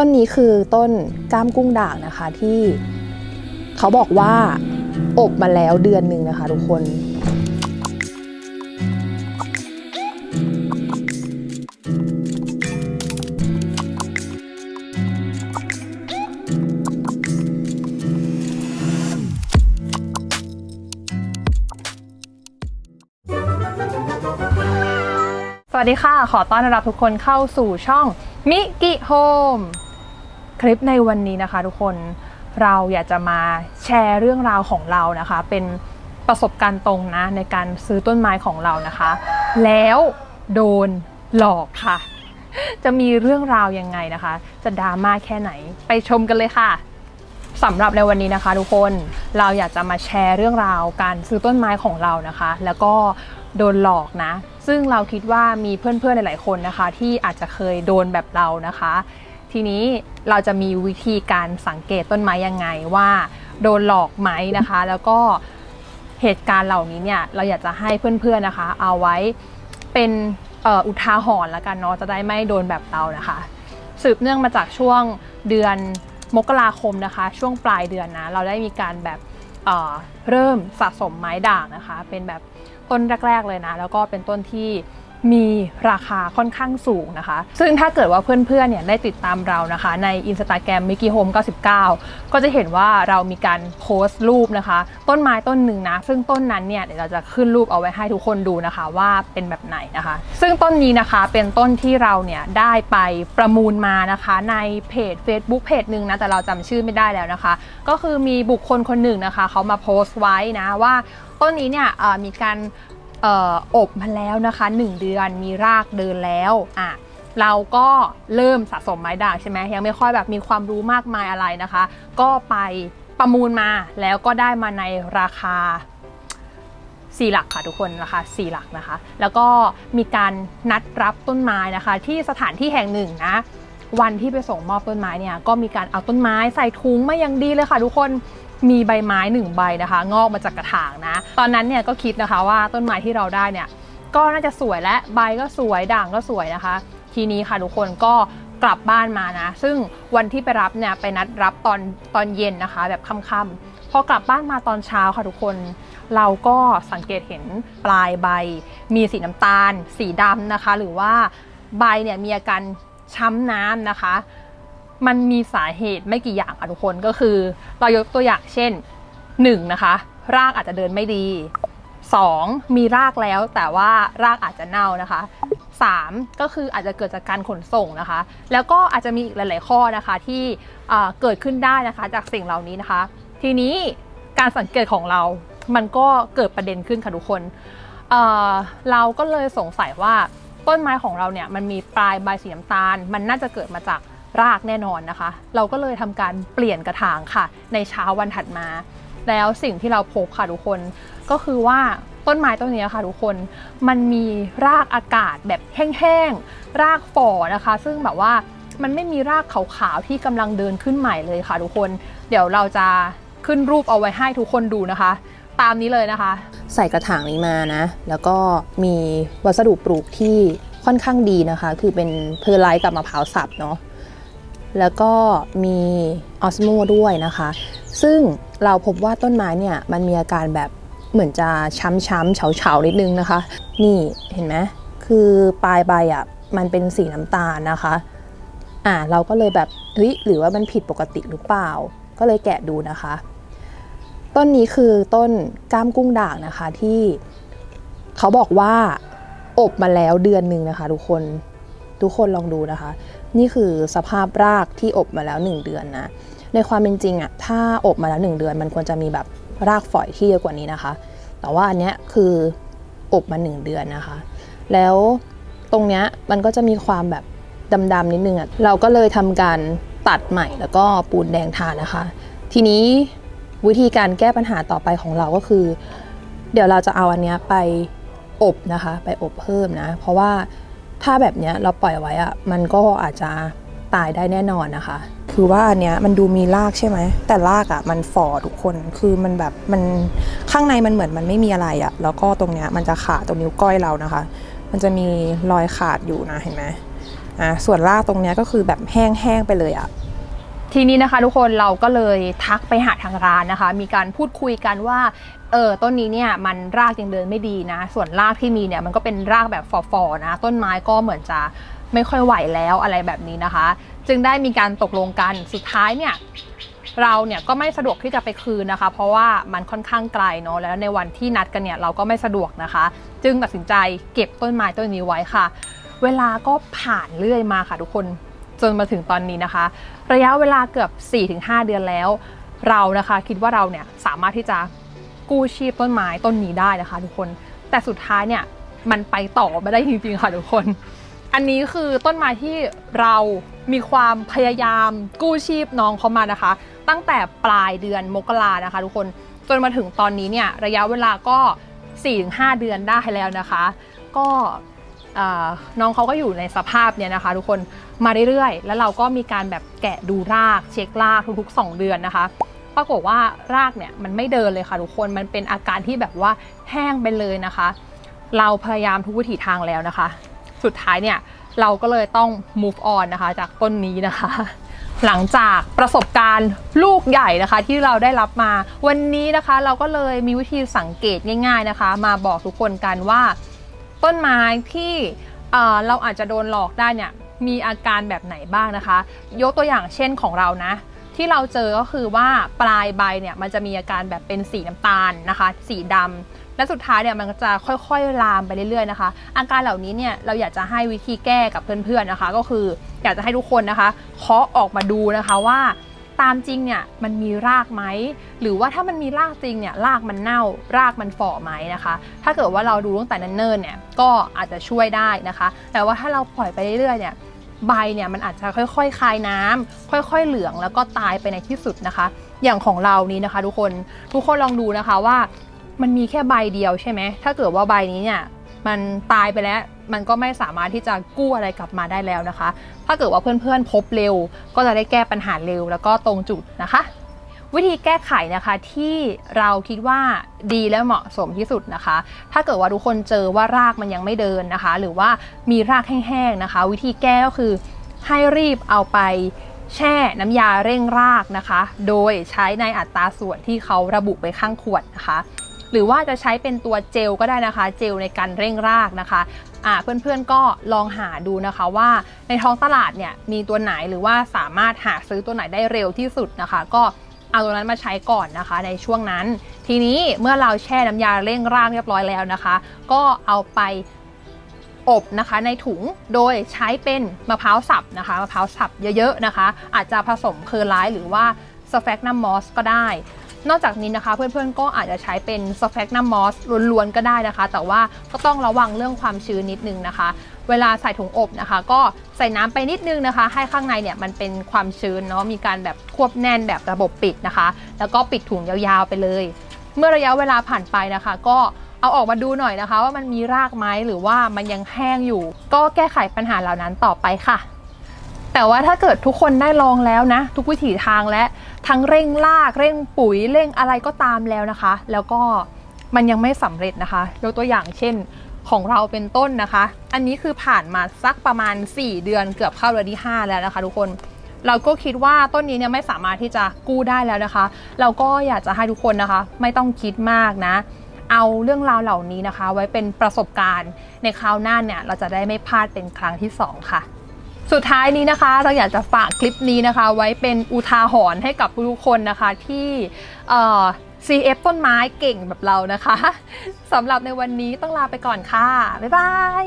ต้นนี้คือต้นก้ามกุ้งด่างนะคะที่เขาบอกว่าอบมาแล้วเดือนหนึ่งนะคะ ทุกคน สวัสดีค่ะ ขอต้อนรับทุกคนเข้าสู่ช่องมิกิโฮม คลิปในวันนี้นะคะ ทุกคนเราอยากจะมาแชร์เรื่องราวของเรานะคะ เป็นประสบการณ์ตรงนะในการซื้อต้นไม้ของเรานะคะ แล้วโดนหลอกค่ะ จะมีเรื่องราวยังไงนะคะ จะดราม่าแค่ไหนไปชมกันเลยค่ะสำหรับในวันนี้นะคะทุกคนเราอยากจะมาแชร์เรื่องราวการซื้อต้นไม้ของเรานะคะ แล้วก็โดนหลอกนะ ซึ่งเราคิดว่ามีเพื่อนๆหลายๆคนนะคะ ที่อาจจะเคยโดนแบบเรานะคะ ทีนี้เราจะมีวิธีการสังเกตต้นไม้ยังไงว่าโดนหลอกไหมนะคะ แล้วก็เหตุการณ์เหล่านี้เนี่ยเราอยากจะให้เพื่อนๆนะคะ เอาไว้เป็นอ,อุทาหรณ์ละกันเนาะจะได้ไม่โดนแบบเรานะคะ สืบเนื่องมาจากช่วงเดือนมกราคมนะคะ ช่วงปลายเดือนนะเราได้มีการแบบเเริ่มสะสมไม้ด่างนะคะ เป็นแบบต้นแรก ๆเลยนะ แล้วก็เป็นต้นที่ มีราคาค่อนข้างสูงนะคะ ซึ่งถ้าเกิดว่าเพื่อนๆเนี่ยได้ติดตามเรานะคะ ใน Instagram m i k i Home 99 ก็จะเห็นว่าเรามีการโพสต์รูปนะคะ ต้นไม้ต้นหนึ่งนะ ซึ่งต้นนั้นเนี่ยเดี๋ยวเราจะขึ้นรูปเอาไว้ให้ทุกคนดูนะคะว่าเป็นแบบไหนนะคะ ซึ่งต้นนี้นะคะเป็นต้นที่เราเนี่ยได้ไปประมูลมานะคะในเพจ Facebook เพจหนึ่งนะแต่เราจำชื่อไม่ได้แล้วนะคะ ก็คือมีบุคคลคนหนึ่งนะคะเขามาโพสต์ไว้นะว่าต้นนี้เนี่ยมีการ อบมาแล้วนะคะ 1 เดือนมีรากเดินแล้วอะเราก็เริ่มสะสมไม้ด่างใช่ไหมยังไม่ค่อยแบบมีความรู้มากมายอะไรนะคะ ก็ไปประมูลมาแล้วก็ได้มาในราคา4หลักค่ะทุกคนราคา4หลักนะคะ แล้วก็มีการนัดรับต้นไม้นะคะ ที่สถานที่แห่งหนึ่งนะ วันที่ไปส่งมอบต้นไม้เนี่ยก็มีการเอาต้นไม้ใส่ถุงมาอย่างดีเลยค่ะทุกคน มีใบไม้หนึ่งใบนะคะ งอกมาจากกระถางนะ ตอนนั้นเนี่ยก็คิดนะคะว่าต้นไม้ที่เราได้เนี่ยก็น่าจะสวยและใบก็สวยด่างก็สวยนะคะ ทีนี้ค่ะทุกคนก็กลับบ้านมานะ ซึ่งวันที่ไปรับเนี่ยไปนัดรับตอนตอนเย็นนะคะ แบบค่ำๆพอกลับบ้านมาตอนเช้าค่ะทุกคนเราก็สังเกตเห็นปลายใบ มีสีน้ำตาล สีดำนะคะ หรือว่าใบเนี่ยมีอาการช้ำน้ำนะคะ มันมีสาเหตุไม่กี่อย่างค่ะทุกคนก็คือ เรายกตัวอย่างเช่น 1. นะคะ รากอาจจะเดินไม่ดี 2. มีรากแล้วแต่ว่ารากอาจจะเน่านะคะ 3. ก็คืออาจจะเกิดจากการขนส่งนะคะ แล้วก็อาจจะมีอีกหลาย ๆ ข้อนะคะที่เกิดขึ้นได้นะคะจากสิ่งเหล่านี้นะคะ ทีนี้การสังเกตของเรามันก็เกิดประเด็นขึ้นค่ะทุกคนเเราก็เลยสงสัยว่าต้นไม้ของเราเนี่ยมันมีปลายใบสีน้ำตาล มันน่าจะเกิดมาจาก รากแน่นอนนะคะ เราก็เลยทำการเปลี่ยนกระถางค่ะ ในเช้าวันถัดมา แล้วสิ่งที่เราพบค่ะทุกคนก็คือว่าต้นไม้ต้นนี้ค่ะทุกคน มันมีรากอากาศแบบแห้งๆ รากฝ่อนะคะ ซึ่งแบบว่ามันไม่มีรากขาวๆ ที่กำลังเดินขึ้นใหม่เลยค่ะทุกคน เดี๋ยวเราจะขึ้นรูปเอาไว้ให้ทุกคนดูนะคะ ตามนี้เลยนะคะ ใส่กระถางนี้มานะ แล้วก็มีวัสดุปลูกที่ค่อนข้างดีนะคะ คือเป็นเพอร์ไลท์กับมะพร้าวสับเนาะ แล้วก็มีออสโมด้วยนะคะ ซึ่งเราพบว่าต้นไม้เนี่ยมันมีอาการแบบเหมือนจะช้ำๆเฉาๆนิดนึงนะคะ นี่เห็นไหมคือปลายใบอะมันเป็นสีน้ำตาลนะคะ อ่าเราก็เลยแบบเฮ้ยหรือว่ามันผิดปกติหรือเปล่า ก็เลยแกะดูนะคะ ต้นนี้คือต้นก้ามกุ้งด่างนะคะที่เขาบอกว่าอบมาแล้วเดือนหนึ่งนะคะ ทุกคนทุกคนลองดูนะคะ นี่คือสภาพรากที่อบมาแล้ว 1 เดือนนะ ในความเป็นจริงอะถ้าอบมาแล้ว 1 เดือน มันควรจะมีแบบรากฝอยที่เยอะกว่านี้นะคะ แต่ว่าอันเนี้ยคืออบมา 1 เดือนนะคะ แล้วตรงเนี้ยมันก็จะมีความแบบดำๆนิดนึงอะเราก็เลยทำการตัดใหม่แล้วก็ปูนแดงทานะคะ ทีนี้วิธีการแก้ปัญหาต่อไปของเราก็คือ เดี๋ยวเราจะเอาอันเนี้ยไปอบนะคะ ไปอบเพิ่มนะ เพราะว่า ถ้าแบบเนี้ยเราปล่อยไว้อะมันก็อาจจะตายได้แน่นอนนะคะ คือว่าอันเนี้ยมันดูมีรากใช่ไหม แต่รากอะมันฝ่อทุกคนคือมันแบบมันข้างในมันเหมือนมันไม่มีอะไรอะแล้วก็ตรงเนี้ยมันจะขาดตรงนิ้วก้อยเรานะคะ มันจะมีรอยขาดอยู่นะเห็นไหมอะส่วนรากตรงเนี้ยก็คือแบบแห้งๆไปเลยอะ ทีนี้นะคะทุกคนเราก็เลยทักไปหาทางร้านนะคะ มีการพูดคุยกันว่าเออต้นนี้เนี่ยมันรากยังเดินไม่ดีนะ ส่วนรากที่มีเนี่ยมันก็เป็นรากแบบฝ่อๆนะ ต้นไม้ก็เหมือนจะไม่ค่อยไหวแล้วอะไรแบบนี้นะคะ จึงได้มีการตกลงกันสุดท้ายเนี่ยเราเนี่ยก็ไม่สะดวกที่จะไปคืนนะคะ เพราะว่ามันค่อนข้างไกลเนาะแล้วในวันที่นัดกันเนี่ยเราก็ไม่สะดวกนะคะ จึงตัดสินใจเก็บต้นไม้ต้นนี้ไว้ค่ะ เวลาก็ผ่านเรื่อยมาค่ะทุกคน จนมาถึงตอนนี้นะคะ ระยะเวลาเกือบ 4-5 เดือนแล้ว เรานะคะคิดว่าเราเนี่ยสามารถที่จะกู้ชีพต้นไม้ต้นนี้ได้นะคะ ทุกคน แต่สุดท้ายเนี่ยมันไปต่อไม่ได้จริงๆค่ะทุกคน อันนี้คือต้นไม้ที่เรามีความพยายามกู้ชีพน้องเขามานะคะ ตั้งแต่ปลายเดือนมกรานะคะ ทุกคนจนมาถึงตอนนี้เนี่ยระยะเวลาก็ 4-5 เดือนได้แล้วนะคะ ก็น้องเขาก็อยู่ในสภาพเนี่ยนะคะ ทุกคน มาเรื่อยๆ แล้วเราก็มีการแบบแกะดูรากเช็ครากทุกๆ 2 เดือนนะคะ ปรากฏว่ารากเนี่ยมันไม่เดินเลยค่ะทุกคน มันเป็นอาการที่แบบว่าแห้งไปเลยนะคะ เราพยายามทุกวิถีทางแล้วนะคะ สุดท้ายเนี่ยเราก็เลยต้อง move on นะคะจากต้นนี้นะคะ หลังจากประสบการณ์ลูกใหญ่นะคะที่เราได้รับมา วันนี้นะคะเราก็เลยมีวิธีสังเกตง่าย ๆนะคะ มาบอกทุกคนกันว่า ต้นไม้ที่เเราอาจจะโดนหลอกได้เนี่ย มีอาการแบบไหนบ้างนะคะ ยกตัวอย่างเช่นของเรานะ ที่เราเจอก็คือว่าปลายใบเนี่ยมันจะมีอาการแบบเป็นสีน้ำตาลนะคะ สีดำและสุดท้ายเนี่ยมันก็จะค่อยๆลามไปเรื่อยๆนะคะ อาการเหล่านี้เนี่ยเราอยากจะให้วิธีแก้กับเพื่อนๆนะคะ ก็คืออยากจะให้ทุกคนนะคะเคาะออกมาดูนะคะว่าตามจริงเนี่ยมันมีรากไหมหรือว่าถ้ามันมีรากจริงเนี่ยรากมันเน่ารากมันฝ่อไหมนะคะ ถ้าเกิดว่าเราดูตั้งแต่นันเนิ่นเนี่ยก็อาจจะช่วยได้นะคะ แต่ว่าถ้าเราปล่อยไปเรื่อยๆเนี่ย ใบเนี่ยมันอาจจะค่อยๆ คายน้ำค่อยๆ เหลืองแล้วก็ตายไปในที่สุดนะคะ อย่างของเรานี้นะคะ ทุกคนทุกคนลองดูนะคะว่ามันมีแค่ใบเดียวใช่ไหมถ้าเกิดว่าใบนี้เนี่ยมันตายไปแล้วมันก็ไม่สามารถที่จะกู้อะไรกลับมาได้แล้วนะคะ ถ้าเกิดว่าเพื่อนๆพบเร็ว ก็จะได้แก้ปัญหาเร็วแล้วก็ตรงจุดนะคะ วิธีแก้ไขนะคะที่เราคิดว่าดีและเหมาะสมที่สุดนะคะ ถ้าเกิดว่าทุกคนเจอว่ารากมันยังไม่เดินนะคะ หรือว่ามีรากแห้งๆนะคะ วิธีแก้ก็คือให้รีบเอาไปแช่น้ำยาเร่งรากนะคะ โดยใช้ในอัตราส่วนที่เขาระบุไว้ข้างขวดนะคะ หรือว่าจะใช้เป็นตัวเจลก็ได้นะคะ เจลในการเร่งรากนะคะอ่าเพื่อนๆก็ลองหาดูนะคะว่าในท้องตลาดเนี่ยมีตัวไหนหรือว่าสามารถหาซื้อตัวไหนได้เร็วที่สุดนะคะ ก็ เอาตัวนั้นมาใช้ก่อนนะคะ ในช่วงนั้น ทีนี้เมื่อเราแช่น้ำยาเร่งร่ากเรียบร้อยแล้วนะคะ ก็เอาไปอบนะคะในถุงโดยใช้เป็นมะพร้าวสับนะคะมะพร้าวสับเยอะๆนะคะ อาจจะผสมเพอร์ไลท์หรือว่าสแฟกนัมมอสก็ได้ นอกจากนี้นะคะเพื่อนๆก็อาจจะใช้เป็นสแฟกนัมมอสล้วนๆก็ได้นะคะ แต่ว่าก็ต้องระวังเรื่องความชื้นนิดนึงนะคะ เวลาใส่ถุงอบนะคะ ก็ใส่น้ำไปนิดนึงนะคะ ให้ข้างในเนี่ยมันเป็นความชื้นเนาะมีการแบบควบแน่นแบบระบบปิดนะคะ แล้วก็ปิดถุงยาวๆไปเลย เมื่อระยะเวลาผ่านไปนะคะ ก็เอาออกมาดูหน่อยนะคะ ว่ามันมีรากไหมหรือว่ามันยังแห้งอยู่ ก็แก้ไขปัญหาเหล่านั้นต่อไปค่ะ แต่ว่าถ้าเกิดทุกคนได้ลองแล้วนะ ทุกวิถีทางและทั้งเร่งรากเร่งปุ๋ยเร่งอะไรก็ตามแล้วนะคะ แล้วก็มันยังไม่สำเร็จนะคะยกตัวอย่างเช่น ของเราเป็นต้นนะคะ อันนี้คือผ่านมาสักประมาณ 4 เดือนเกือบเข้าเดือนที่ 5 แล้วนะคะทุกคนเราก็คิดว่าต้นนี้เนี่ยไม่สามารถที่จะกู้ได้แล้วนะคะ เราก็อยากจะให้ทุกคนนะคะ ไม่ต้องคิดมากนะ เอาเรื่องราวเหล่านี้นะคะ ไว้เป็นประสบการณ์ในคราวหน้าเนี่ยเราจะได้ไม่พลาดเป็นครั้งที่สองค่ะ สุดท้ายนี้นะคะ เราอยากจะฝากคลิปนี้นะคะ ไว้เป็นอุทาหรณ์ให้กับทุกคนนะคะที่เอ่อ CF ต้นไม้เก่งแบบเรานะคะสำหรับในวันนี้ต้องลาไปก่อนค่ะ บ๊ายบาย